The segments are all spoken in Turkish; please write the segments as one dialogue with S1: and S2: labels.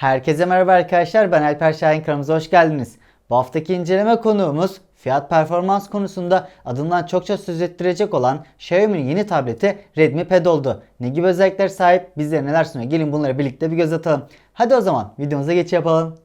S1: Herkese merhaba arkadaşlar ben Alper Şahin kanalımıza hoş geldiniz. Bu haftaki inceleme konuğumuz fiyat performans konusunda adından çokça söz ettirecek olan Xiaomi'nin yeni tableti Redmi Pad oldu. Ne gibi özellikler sahip bizlere neler sunuyor gelin bunlara birlikte bir göz atalım. Hadi o zaman videomuza geçiş yapalım.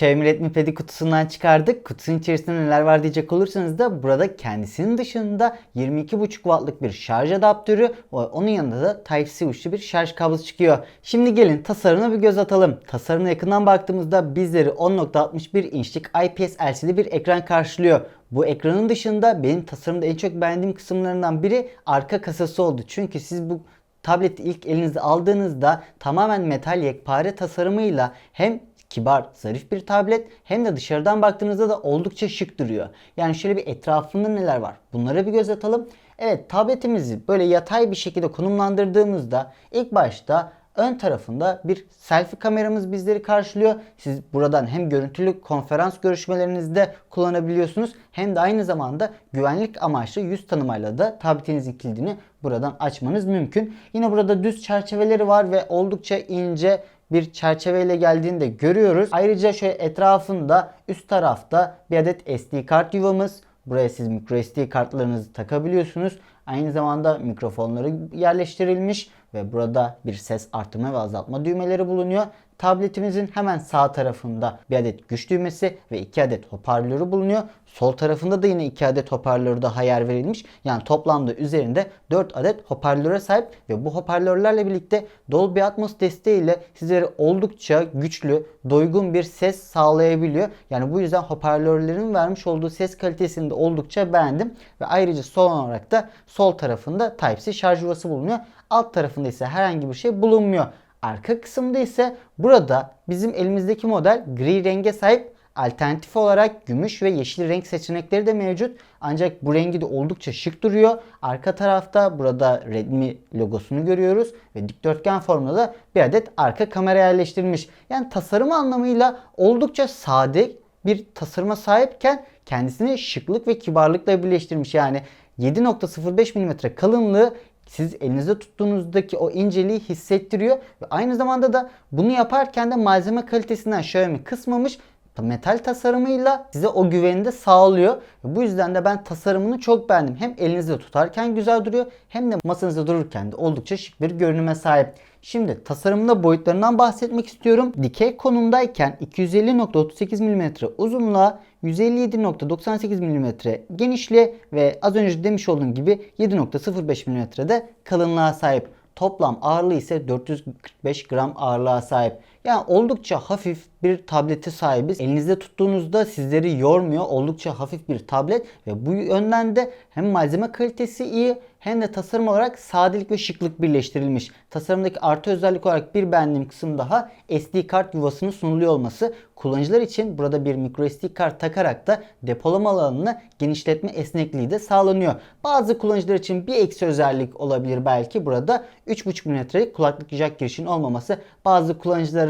S1: Xiaomi Redmi Pad'i kutusundan çıkardık. Kutusunun içerisinde neler var diyecek olursanız da burada kendisinin dışında 22.5 wattlık bir şarj adaptörü onun yanında da Type-C uçlu bir şarj kablosu çıkıyor. Şimdi gelin tasarımına bir göz atalım. Tasarımına yakından baktığımızda bizleri 10.61 inçlik IPS LCD bir ekran karşılıyor. Bu ekranın dışında benim tasarımda en çok beğendiğim kısımlarından biri arka kasası oldu. Çünkü siz bu tableti ilk elinize aldığınızda tamamen metal yekpare tasarımıyla hem kibar, zarif bir tablet hem de dışarıdan baktığınızda da oldukça şık duruyor. Yani şöyle bir etrafında neler var bunlara bir göz atalım. Evet tabletimizi böyle yatay bir şekilde konumlandırdığımızda ilk başta ön tarafında bir selfie kameramız bizleri karşılıyor. Siz buradan hem görüntülü konferans görüşmelerinizde kullanabiliyorsunuz hem de aynı zamanda güvenlik amaçlı yüz tanımayla da tabletinizin kilidini buradan açmanız mümkün. Yine burada düz çerçeveleri var ve oldukça ince bir çerçeveyle geldiğini de görüyoruz. Ayrıca şöyle etrafında üst tarafta bir adet SD kart yuvamız. Buraya siz microSD kartlarınızı takabiliyorsunuz. Aynı zamanda mikrofonları yerleştirilmiş ve burada bir ses artırma ve azaltma düğmeleri bulunuyor. Tabletimizin hemen sağ tarafında bir adet güç düğmesi ve iki adet hoparlörü bulunuyor. Sol tarafında da yine iki adet hoparlör daha yer verilmiş. Yani toplamda üzerinde 4 adet hoparlöre sahip ve bu hoparlörlerle birlikte Dolby Atmos desteğiyle sizlere oldukça güçlü, doygun bir ses sağlayabiliyor. Yani bu yüzden hoparlörlerin vermiş olduğu ses kalitesini de oldukça beğendim. Ve ayrıca son olarak da sol tarafında Type-C şarj yuvası bulunuyor. Alt tarafında ise herhangi bir şey bulunmuyor. Arka kısımda ise burada bizim elimizdeki model gri renge sahip alternatif olarak gümüş ve yeşil renk seçenekleri de mevcut. Ancak bu rengi de oldukça şık duruyor. Arka tarafta burada Redmi logosunu görüyoruz ve dikdörtgen formunda da bir adet arka kamera yerleştirilmiş. Yani tasarım anlamıyla oldukça sade bir tasarıma sahipken kendisini şıklık ve kibarlıkla birleştirmiş. Yani 7.05 mm kalınlığı siz elinizde tuttuğunuzdaki o inceliği hissettiriyor ve aynı zamanda da bunu yaparken de malzeme kalitesinden Xiaomi kısmamış metal tasarımıyla size o güveni de sağlıyor. Bu yüzden de ben tasarımını çok beğendim. Hem elinizde tutarken güzel duruyor hem de masanızda dururken de oldukça şık bir görünüme sahip. Şimdi tasarımında boyutlarından bahsetmek istiyorum. Dikey konumdayken 250.38 mm uzunluğa 157.98 mm genişliğe ve az önce demiş olduğum gibi 7.05 mm de kalınlığa sahip. Toplam ağırlığı ise 445 gram ağırlığa sahip. Yani oldukça hafif bir tableti sahibiz. Elinizde tuttuğunuzda sizleri yormuyor. Oldukça hafif bir tablet ve bu yönden de hem malzeme kalitesi iyi hem de tasarım olarak sadelik ve şıklık birleştirilmiş. Tasarımdaki artı özellik olarak bir beğendiğim kısım daha SD kart yuvasının sunuluyor olması. Kullanıcılar için burada bir microSD kart takarak da depolama alanını genişletme esnekliği de sağlanıyor. Bazı kullanıcılar için bir eksi özellik olabilir belki burada 3.5 mm'lik kulaklık jack girişinin olmaması bazı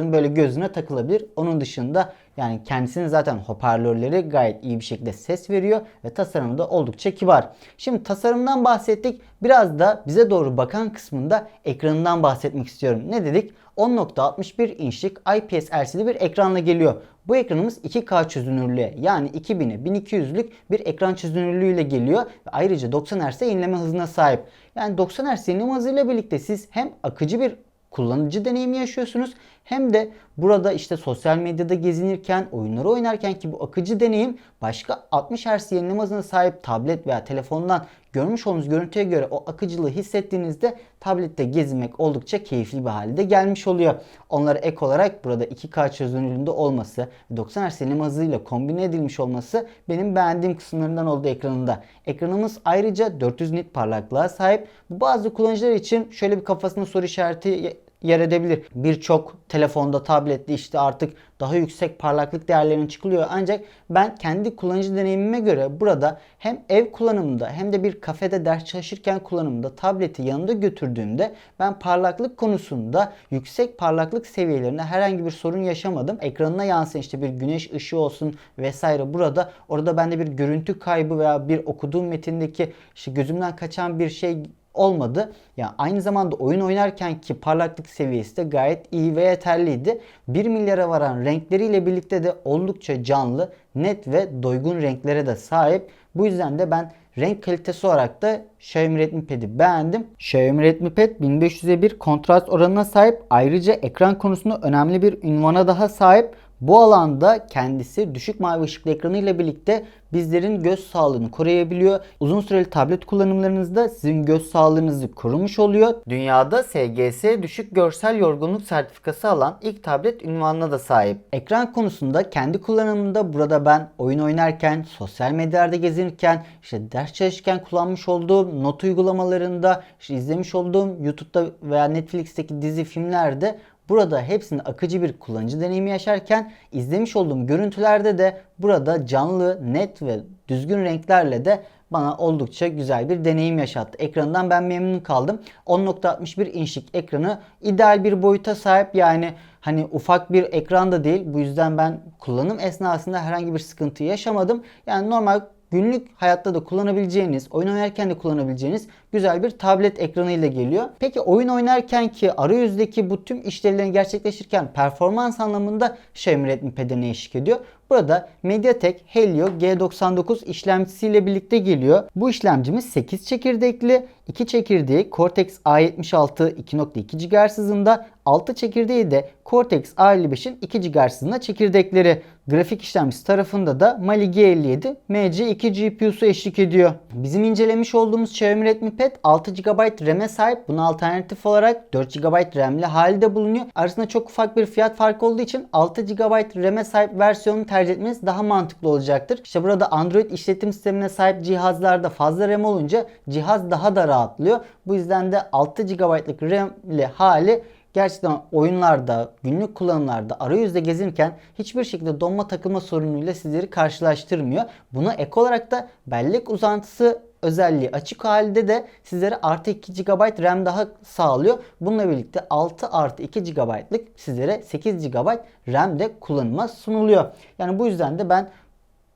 S1: kullanıcıların böyle gözüne takılabilir. Onun dışında yani kendisinin zaten hoparlörleri gayet iyi bir şekilde ses veriyor ve tasarımı da oldukça kibar. Şimdi tasarımdan bahsettik. Biraz da bize doğru bakan kısmında ekranından bahsetmek istiyorum. Ne dedik? 10.61 inçlik IPS LCD bir ekranla geliyor. Bu ekranımız 2K çözünürlüğe yani 2000'e 1200'lük bir ekran çözünürlüğüyle geliyor ve ayrıca 90 Hz yenileme hızına sahip. Yani 90 Hz yenileme hızıyla birlikte siz hem akıcı bir kullanıcı deneyimi yaşıyorsunuz. Hem de burada işte sosyal medyada gezinirken, oyunları oynarken ki bu akıcı deneyim başka 60 Hz yenileme hızına sahip tablet veya telefondan görmüş olduğunuz görüntüye göre o akıcılığı hissettiğinizde tablette gezinmek oldukça keyifli bir halde gelmiş oluyor. Onlara ek olarak burada 2K çözünürlüğünde olması, 90 Hz yenileme hızıyla kombine edilmiş olması benim beğendiğim kısımlarından oldu ekranında. Ekranımız ayrıca 400 nit parlaklığa sahip. Bu bazı kullanıcılar için şöyle bir kafasında soru işareti yer edebilir. Birçok telefonda, tablette işte artık daha yüksek parlaklık değerlerine çıkılıyor. Ancak ben kendi kullanıcı deneyimime göre burada hem ev kullanımında hem de bir kafede ders çalışırken kullanımında tableti yanında götürdüğümde ben parlaklık konusunda yüksek parlaklık seviyelerinde herhangi bir sorun yaşamadım. Ekranına yansıyan işte bir güneş ışığı olsun vesaire burada orada bende bir görüntü kaybı veya bir okuduğum metindeki işte gözümden kaçan bir şey olmadı. Yani aynı zamanda oyun oynarken ki parlaklık seviyesi de gayet iyi ve yeterliydi. 1 milyara varan renkleriyle birlikte de oldukça canlı, net ve doygun renklere de sahip. Bu yüzden de ben renk kalitesi olarak da Xiaomi Redmi Pad'i beğendim. Xiaomi Redmi Pad 1500'e bir kontrast oranına sahip. Ayrıca ekran konusunda önemli bir ünvana daha sahip. Bu alanda kendisi düşük mavi ışıklı ekranıyla birlikte bizlerin göz sağlığını koruyabiliyor. Uzun süreli tablet kullanımlarınızda sizin göz sağlığınızı korumuş oluyor. Dünyada SGS düşük görsel yorgunluk sertifikası alan ilk tablet ünvanına da sahip. Ekran konusunda kendi kullanımında burada ben oyun oynarken, sosyal medyalarda gezinirken, işte ders çalışırken kullanmış olduğum not uygulamalarında, işte izlemiş olduğum YouTube'da veya Netflix'teki dizi filmlerde Burada hepsinde akıcı bir kullanıcı deneyimi yaşarken izlemiş olduğum görüntülerde de burada canlı, net ve düzgün renklerle de bana oldukça güzel bir deneyim yaşattı. Ekranından ben memnun kaldım. 10.61 inçlik ekranı ideal bir boyuta sahip yani hani ufak bir ekran da değil. Bu yüzden ben kullanım esnasında herhangi bir sıkıntı yaşamadım. Yani normal günlük hayatta da kullanabileceğiniz, oyun oynarken de kullanabileceğiniz güzel bir tablet ekranı ile geliyor. Peki oyun oynarken ki arayüzdeki bu tüm işlevlerini gerçekleştirirken performans anlamında Xiaomi Redmi Pad'e eşlik ediyor? Burada MediaTek Helio G99 işlemcisiyle birlikte geliyor. Bu işlemcimiz 8 çekirdekli, 2 çekirdeği Cortex A76 2.2 GHz hızında, 6 çekirdeği de Cortex A55'in 2 GHz hızında çekirdekleri. Grafik işlemcisi tarafında da Mali G57 MC2 GPU'su eşlik ediyor. Bizim incelemiş olduğumuz Xiaomi Redmi Pad 6 GB RAM'e sahip. Buna alternatif olarak 4 GB RAM'li hali de bulunuyor. Arasında çok ufak bir fiyat farkı olduğu için 6 GB RAM'e sahip versiyonunu tercih etmeniz daha mantıklı olacaktır. İşte burada Android işletim sistemine sahip cihazlarda fazla RAM olunca cihaz daha da rahatlıyor. Bu yüzden de 6 GB'lık RAM'li hali gerçekten oyunlarda, günlük kullanımlarda, arayüzde gezinirken hiçbir şekilde donma takılma sorunuyla sizleri karşılaştırmıyor. Buna ek olarak da bellek uzantısı özelliği açık halde de sizlere artı 2 GB RAM daha sağlıyor. Bununla birlikte 6 artı 2 GB'lık sizlere 8 GB RAM de kullanıma sunuluyor. Yani bu yüzden de ben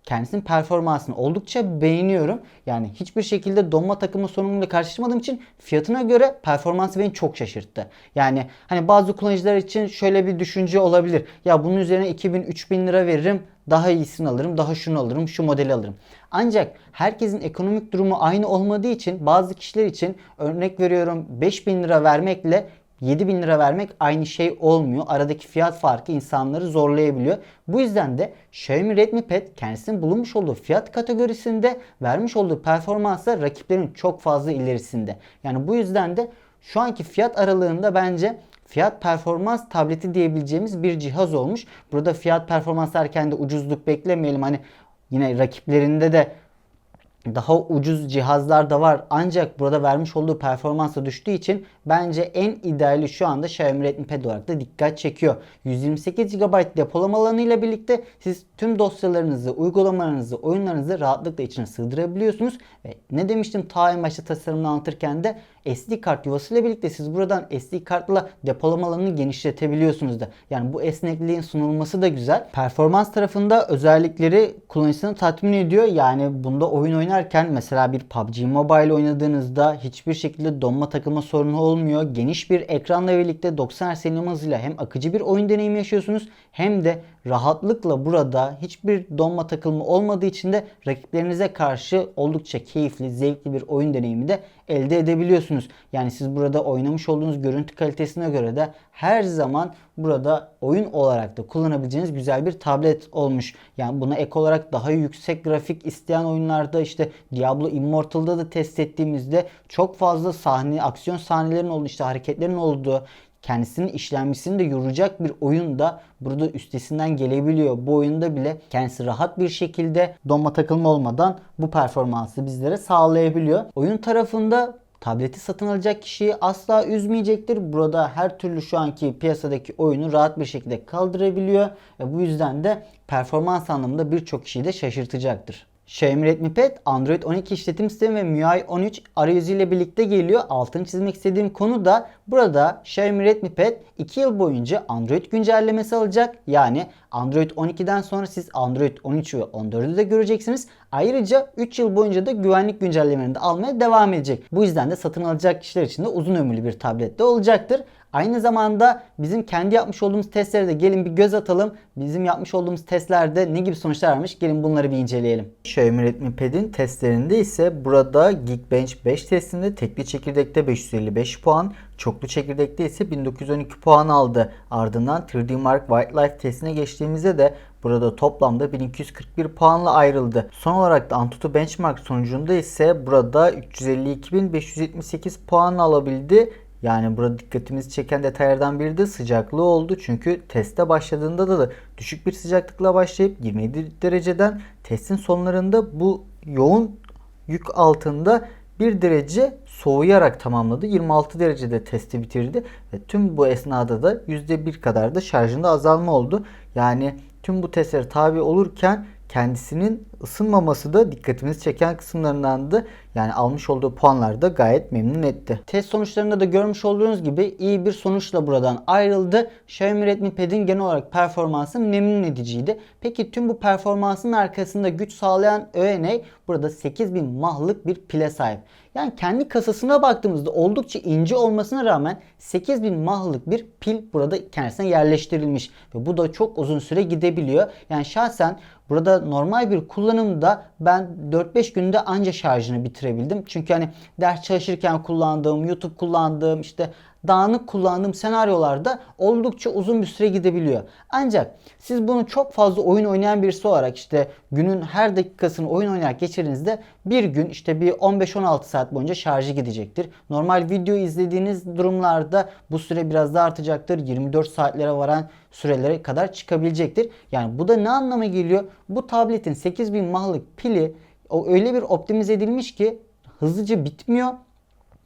S1: kendisinin performansını oldukça beğeniyorum. Yani hiçbir şekilde donma takımı sorunuyla karşılaşmadığım için fiyatına göre performansı beni çok şaşırttı. Yani hani bazı kullanıcılar için şöyle bir düşünce olabilir. Ya bunun üzerine 2000-3000 lira veririm daha iyisini alırım, daha şunu alırım, şu modeli alırım. Ancak herkesin ekonomik durumu aynı olmadığı için bazı kişiler için örnek veriyorum 5000 lira vermekle 7 bin lira vermek aynı şey olmuyor. Aradaki fiyat farkı insanları zorlayabiliyor. Bu yüzden de Xiaomi Redmi Pad kendisinin bulunmuş olduğu fiyat kategorisinde vermiş olduğu performansla rakiplerin çok fazla ilerisinde. Yani bu yüzden de şu anki fiyat aralığında bence fiyat performans tableti diyebileceğimiz bir cihaz olmuş. Burada fiyat performans derken de ucuzluk beklemeyelim. Hani yine rakiplerinde de daha ucuz cihazlar da var. Ancak burada vermiş olduğu performansa düştüğü için bence en ideali şu anda Xiaomi Redmi Pad olarak da dikkat çekiyor. 128 GB depolama alanıyla birlikte siz tüm dosyalarınızı, uygulamalarınızı, oyunlarınızı rahatlıkla içine sığdırabiliyorsunuz. Ve ne demiştim ta en başta tasarımını anlatırken de SD kart yuvasıyla birlikte siz buradan SD kartla depolama alanını genişletebiliyorsunuz da. Yani bu esnekliğin sunulması da güzel. Performans tarafında özellikleri kullanıcısını tatmin ediyor. Yani bunda oyun oynarken mesela bir PUBG Mobile oynadığınızda hiçbir şekilde donma takılma sorunu olmuyor. Geniş bir ekranla birlikte 90 Hz hızıyla hem akıcı bir oyun deneyimi yaşıyorsunuz hem de rahatlıkla burada hiçbir donma takılma olmadığı için de rakiplerinize karşı oldukça keyifli, zevkli bir oyun deneyimi de elde edebiliyorsunuz. Yani siz burada oynamış olduğunuz görüntü kalitesine göre de her zaman burada oyun olarak da kullanabileceğiniz güzel bir tablet olmuş. Yani buna ek olarak daha yüksek grafik isteyen oyunlarda işte Diablo Immortal'da da test ettiğimizde çok fazla sahne, aksiyon sahnelerin olduğu işte hareketlerin olduğu kendisinin işlemcisini de yoracak bir oyun da burada üstesinden gelebiliyor. Bu oyunda bile kendisi rahat bir şekilde donma takılma olmadan bu performansı bizlere sağlayabiliyor. Oyun tarafında tableti satın alacak kişiyi asla üzmeyecektir. Burada her türlü şu anki piyasadaki oyunu rahat bir şekilde kaldırabiliyor. Ve bu yüzden de performans anlamında birçok kişiyi de şaşırtacaktır. Xiaomi Redmi Pad Android 12 işletim sistemi ve MIUI 13 arayüzüyle birlikte geliyor. Altını çizmek istediğim konu da burada Xiaomi Redmi Pad 2 yıl boyunca Android güncellemesi alacak. Yani Android 12'den sonra siz Android 13 ve 14'ü de göreceksiniz. Ayrıca 3 yıl boyunca da güvenlik güncellemelerini de almaya devam edecek. Bu yüzden de satın alacak kişiler için de uzun ömürlü bir tablette olacaktır. Aynı zamanda bizim kendi yapmış olduğumuz testlere de gelin bir göz atalım. Bizim yapmış olduğumuz testlerde ne gibi sonuçlar varmış gelin bunları bir inceleyelim. Xiaomi Redmi Pad'in testlerinde ise burada Geekbench 5 testinde tekli çekirdekte 555 puan, çoklu çekirdekte ise 1912 puan aldı. Ardından 3D Mark Wildlife testine geçtiğimizde de Burada toplamda 1241 puanla ayrıldı. Son olarak da Antutu Benchmark sonucunda ise burada 352.578 puan alabildi. Yani burada dikkatimizi çeken detaylardan biri de sıcaklığı oldu. Çünkü teste başladığında da, da düşük bir sıcaklıkla başlayıp 27 dereceden testin sonlarında bu yoğun yük altında 1 derece soğuyarak tamamladı. 26 derecede testi bitirdi ve tüm bu esnada da %1 kadar da şarjında azalma oldu. Yani tüm bu testlere tabi olurken kendisinin ısınmaması da dikkatimizi çeken kısımlarındandı. Yani almış olduğu puanlar da gayet memnun etti. Test sonuçlarında da görmüş olduğunuz gibi iyi bir sonuçla buradan ayrıldı. Xiaomi Redmi Pad'in genel olarak performansı memnun ediciydi. Peki tüm bu performansın arkasında güç sağlayan ne? Burada 8000 mahlık bir pile sahip. Yani kendi kasasına baktığımızda oldukça ince olmasına rağmen 8000 mahlık bir pil burada kendisine yerleştirilmiş. Ve bu da çok uzun süre gidebiliyor. Yani şahsen burada normal bir kullanımda ben 4-5 günde anca şarjını bitirebildim. Çünkü hani ders çalışırken kullandığım, YouTube kullandığım, işte dağınık kullandığım senaryolarda oldukça uzun bir süre gidebiliyor. Ancak siz bunu çok fazla oyun oynayan birisi olarak işte günün her dakikasını oyun oynayarak geçirdiğinizde bir gün işte bir 15-16 saat boyunca şarjı gidecektir. Normal video izlediğiniz durumlarda bu süre biraz daha artacaktır. 24 saatlere varan sürelere kadar çıkabilecektir. Yani bu da ne anlama geliyor? Bu tabletin 8000 mahlık pili o öyle bir optimize edilmiş ki hızlıca bitmiyor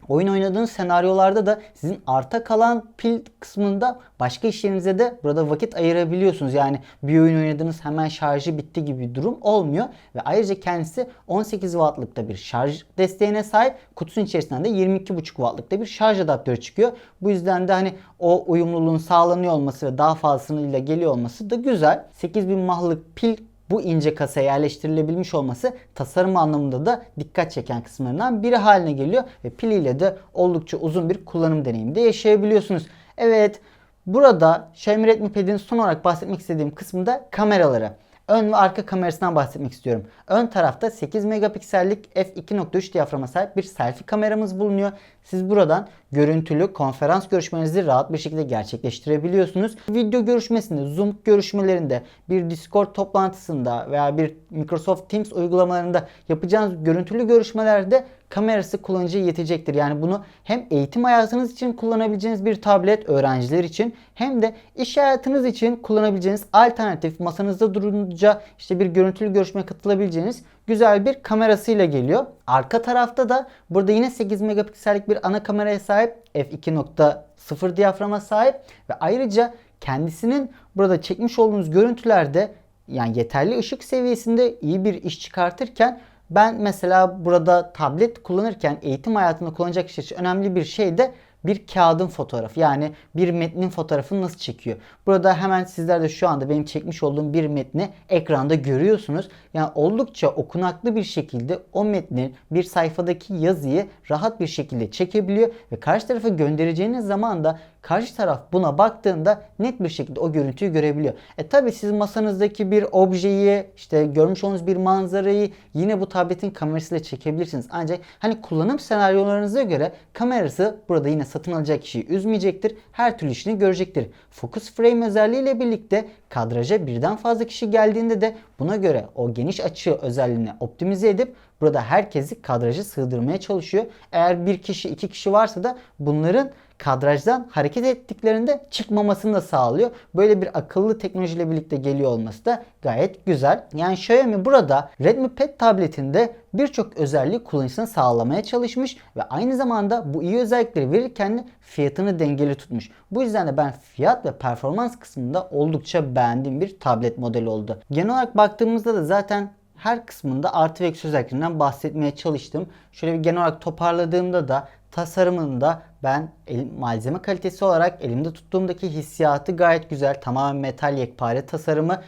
S1: Oyun oynadığınız senaryolarda da sizin arta kalan pil kısmında başka işlerinize de burada vakit ayırabiliyorsunuz. Yani bir oyun oynadınız hemen şarjı bitti gibi bir durum olmuyor. Ve ayrıca kendisi 18 wattlıkta bir şarj desteğine sahip. Kutusunun içerisinden de 22,5 wattlıkta bir şarj adaptörü çıkıyor. Bu yüzden de hani o uyumluluğun sağlanıyor olması ve daha fazlasıyla geliyor olması da güzel. 8000 mahlık pil bu ince kasaya yerleştirilebilmiş olması tasarım anlamında da dikkat çeken kısımlarından biri haline geliyor ve piliyle de oldukça uzun bir kullanım deneyimi de yaşayabiliyorsunuz. Evet burada Xiaomi Redmi Pad'in son olarak bahsetmek istediğim kısmında kameraları. Ön ve arka kamerasından bahsetmek istiyorum. Ön tarafta 8 megapiksellik f2.3 diyaframa sahip bir selfie kameramız bulunuyor. Siz buradan görüntülü konferans görüşmenizi rahat bir şekilde gerçekleştirebiliyorsunuz. Video görüşmesinde, Zoom görüşmelerinde, bir Discord toplantısında veya bir Microsoft Teams uygulamalarında yapacağınız görüntülü görüşmelerde kamerası kullanıcıya yetecektir. Yani bunu hem eğitim hayatınız için kullanabileceğiniz bir tablet öğrenciler için hem de iş hayatınız için kullanabileceğiniz alternatif masanızda durunca işte bir görüntülü görüşmeye katılabileceğiniz güzel bir kamerasıyla geliyor. Arka tarafta da burada yine 8 megapiksellik bir ana kameraya sahip f2.0 diyaframa sahip ve ayrıca kendisinin burada çekmiş olduğunuz görüntülerde yani yeterli ışık seviyesinde iyi bir iş çıkartırken ben mesela burada tablet kullanırken eğitim hayatında kullanacak kişi için önemli bir şey de bir kağıdın fotoğrafı yani bir metnin fotoğrafını nasıl çekiyor. Burada hemen sizler de şu anda benim çekmiş olduğum bir metni ekranda görüyorsunuz. Yani oldukça okunaklı bir şekilde o metnin bir sayfadaki yazıyı rahat bir şekilde çekebiliyor ve karşı tarafa göndereceğiniz zaman da karşı taraf buna baktığında net bir şekilde o görüntüyü görebiliyor. E tabi siz masanızdaki bir objeyi işte görmüş olduğunuz bir manzarayı yine bu tabletin kamerasıyla çekebilirsiniz. Ancak hani kullanım senaryolarınıza göre kamerası burada yine satın alacak kişiyi üzmeyecektir. Her türlü işini görecektir. Focus frame özelliğiyle birlikte kadraja birden fazla kişi geldiğinde de buna göre o geniş açı özelliğini optimize edip burada herkesi kadraja sığdırmaya çalışıyor. Eğer bir kişi iki kişi varsa da bunların kadrajdan hareket ettiklerinde çıkmamasını da sağlıyor. Böyle bir akıllı teknolojiyle birlikte geliyor olması da gayet güzel. Yani Xiaomi burada Redmi Pad tabletinde birçok özelliği kullanıcısına sağlamaya çalışmış ve aynı zamanda bu iyi özellikleri verirken de fiyatını dengeli tutmuş. Bu yüzden de ben fiyat ve performans kısmında oldukça beğendiğim bir tablet modeli oldu. Genel olarak baktığımızda da zaten her kısmında artı ve eksi özelliklerinden bahsetmeye çalıştım. Şöyle bir genel olarak toparladığımda da tasarımında ben el, malzeme kalitesi olarak elimde tuttuğumdaki hissiyatı gayet güzel. Tamamen metal yekpare tasarımı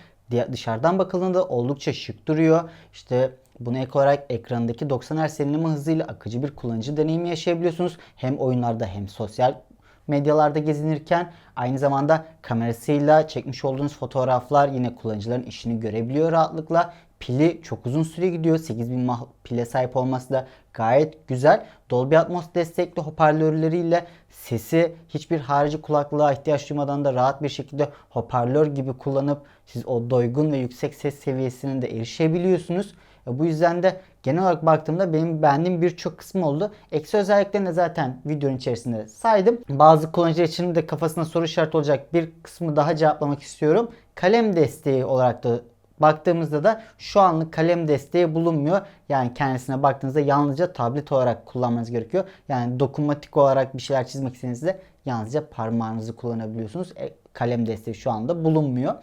S1: dışarıdan bakıldığında oldukça şık duruyor. İşte Buna ek olarak ekranındaki 90 Hz yenileme hızıyla akıcı bir kullanıcı deneyimi yaşayabiliyorsunuz. Hem oyunlarda hem sosyal medyalarda gezinirken aynı zamanda kamerasıyla çekmiş olduğunuz fotoğraflar yine kullanıcıların işini görebiliyor rahatlıkla. Pili çok uzun süre gidiyor. 8000 mah pile sahip olması da gayet güzel. Dolby Atmos destekli hoparlörleriyle sesi hiçbir harici kulaklığa ihtiyaç duymadan da rahat bir şekilde hoparlör gibi kullanıp siz o doygun ve yüksek ses seviyesine de erişebiliyorsunuz. E, Bu yüzden de genel olarak baktığımda benim beğendiğim birçok kısmı oldu. Eksi özelliklerini zaten videonun içerisinde saydım. Bazı kullanıcılar için de kafasında soru işareti olacak bir kısmı daha cevaplamak istiyorum. Kalem desteği olarak da baktığımızda da şu anlık kalem desteği bulunmuyor. Yani kendisine baktığınızda yalnızca tablet olarak kullanmanız gerekiyor. Yani dokunmatik olarak bir şeyler çizmek istediğinizde yalnızca parmağınızı kullanabiliyorsunuz. E, kalem desteği şu anda bulunmuyor.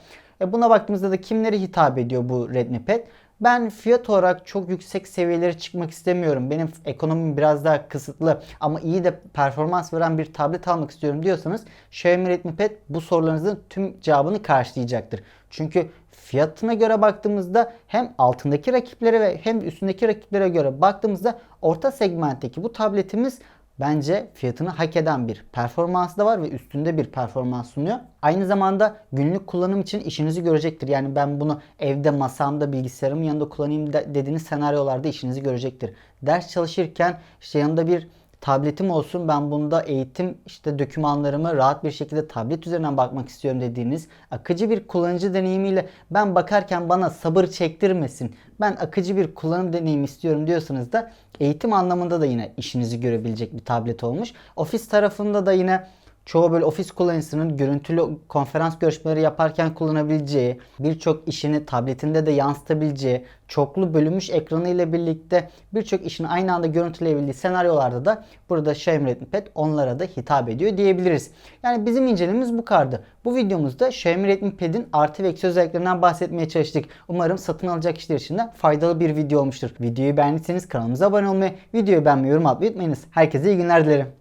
S1: E buna baktığımızda da kimlere hitap ediyor bu Redmi Pad? Ben fiyat olarak çok yüksek seviyelere çıkmak istemiyorum. Benim ekonomim biraz daha kısıtlı ama iyi de performans veren bir tablet almak istiyorum diyorsanız Xiaomi Redmi Pad bu sorularınızın tüm cevabını karşılayacaktır. Çünkü fiyatına göre baktığımızda hem altındaki rakiplere ve hem üstündeki rakiplere göre baktığımızda orta segmentteki bu tabletimiz bence fiyatını hak eden bir performansı da var ve üstünde bir performans sunuyor. Aynı zamanda günlük kullanım için işinizi görecektir. Yani ben bunu evde masamda bilgisayarımın yanında kullanayım de- dediğiniz senaryolarda işinizi görecektir. Ders çalışırken işte yanında bir tabletim olsun ben bunda eğitim işte dokümanlarımı rahat bir şekilde tablet üzerinden bakmak istiyorum dediğiniz akıcı bir kullanıcı deneyimiyle ben bakarken bana sabır çektirmesin ben akıcı bir kullanım deneyimi istiyorum diyorsanız da eğitim anlamında da yine işinizi görebilecek bir tablet olmuş. Ofis tarafında da yine çoğu böyle ofis kullanıcısının görüntülü konferans görüşmeleri yaparken kullanabileceği, birçok işini tabletinde de yansıtabileceği, çoklu bölünmüş ekranı ile birlikte birçok işini aynı anda görüntüleyebildiği senaryolarda da burada Xiaomi Redmi Pad onlara da hitap ediyor diyebiliriz. Yani bizim incelememiz bu kadardı. Bu videomuzda Xiaomi Redmi Pad'in artı ve eksi özelliklerinden bahsetmeye çalıştık. Umarım satın alacak kişiler için de faydalı bir video olmuştur. Videoyu beğendiyseniz kanalımıza abone olmayı, videoyu beğenmeyi, yorum atmayı unutmayınız. Herkese iyi günler dilerim.